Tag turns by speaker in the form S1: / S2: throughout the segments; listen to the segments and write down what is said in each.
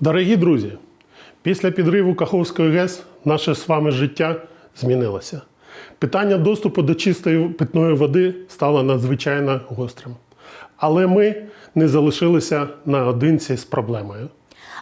S1: Дорогі друзі, після підриву Каховської ГЕС наше з вами життя змінилося. Питання доступу до чистої питної води стало надзвичайно гострим. Але ми не залишилися наодинці з проблемою.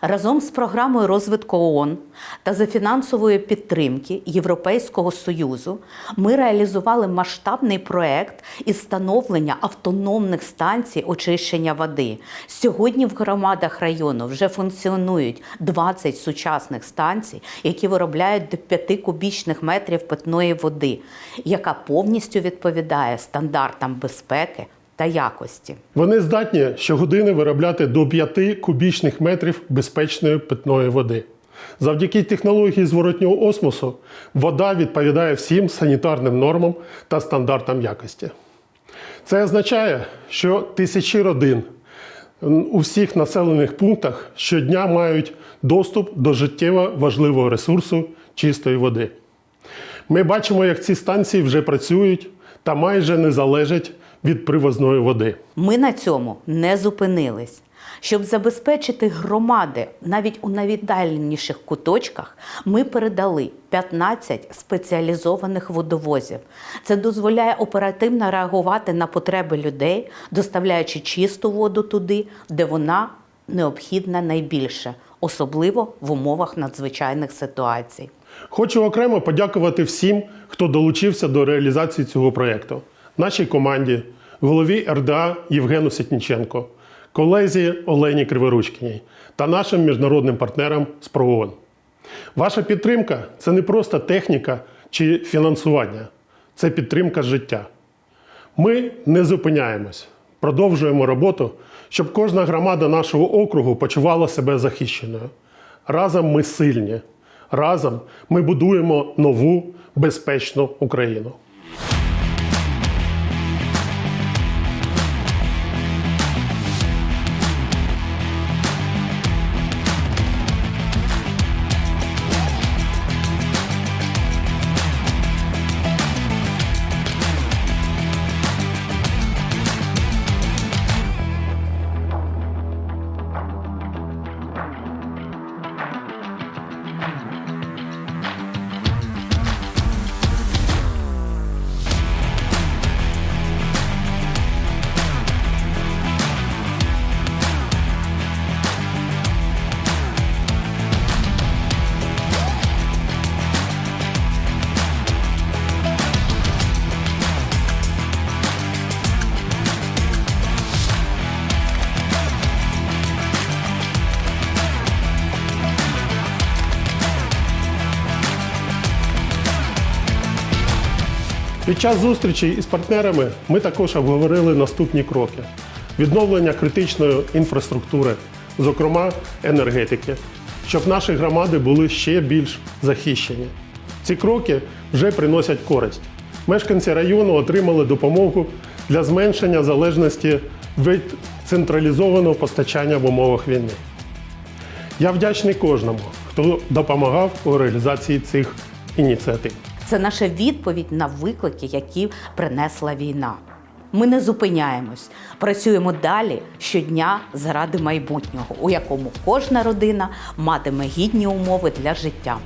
S2: Разом з програмою розвитку ООН та за фінансової підтримки Європейського Союзу ми реалізували масштабний проект із встановлення автономних станцій очищення води. Сьогодні в громадах району вже функціонують 20 сучасних станцій, які виробляють до 5 кубічних метрів питної води, яка повністю відповідає стандартам безпеки та якості.
S1: Вони здатні щогодини виробляти до 5 кубічних метрів безпечної питної води. Завдяки технології зворотнього осмосу вода відповідає всім санітарним нормам та стандартам якості. Це означає, що тисячі родин у всіх населених пунктах щодня мають доступ до життєво важливого ресурсу чистої води. Ми бачимо, як ці станції вже працюють та майже не залежать від привозної води.
S2: Ми на цьому не зупинились. Щоб забезпечити громади навіть у найвіддаленіших куточках, ми передали 15 спеціалізованих водовозів. Це дозволяє оперативно реагувати на потреби людей, доставляючи чисту воду туди, де вона необхідна найбільше, особливо в умовах надзвичайних ситуацій.
S1: Хочу окремо подякувати всім, хто долучився до реалізації цього проєкту. Нашій команді, голові РДА Євгену Сітніченко, колезі Олені Криворучкіній та нашим міжнародним партнерам з ПРООН. Ваша підтримка це не просто техніка чи фінансування, це підтримка життя. Ми не зупиняємось, продовжуємо роботу, щоб кожна громада нашого округу почувала себе захищеною. Разом ми сильні. Разом ми будуємо нову безпечну Україну. Під час зустрічі із партнерами ми також обговорили наступні кроки: відновлення критичної інфраструктури, зокрема енергетики, щоб наші громади були ще більш захищені. Ці кроки вже приносять користь. Мешканці району отримали допомогу для зменшення залежності від централізованого постачання в умовах війни. Я вдячний кожному, хто допомагав у реалізації цих ініціатив.
S2: Це наша відповідь на виклики, які принесла війна. Ми не зупиняємось, працюємо далі щодня заради майбутнього, у якому кожна родина матиме гідні умови для життя.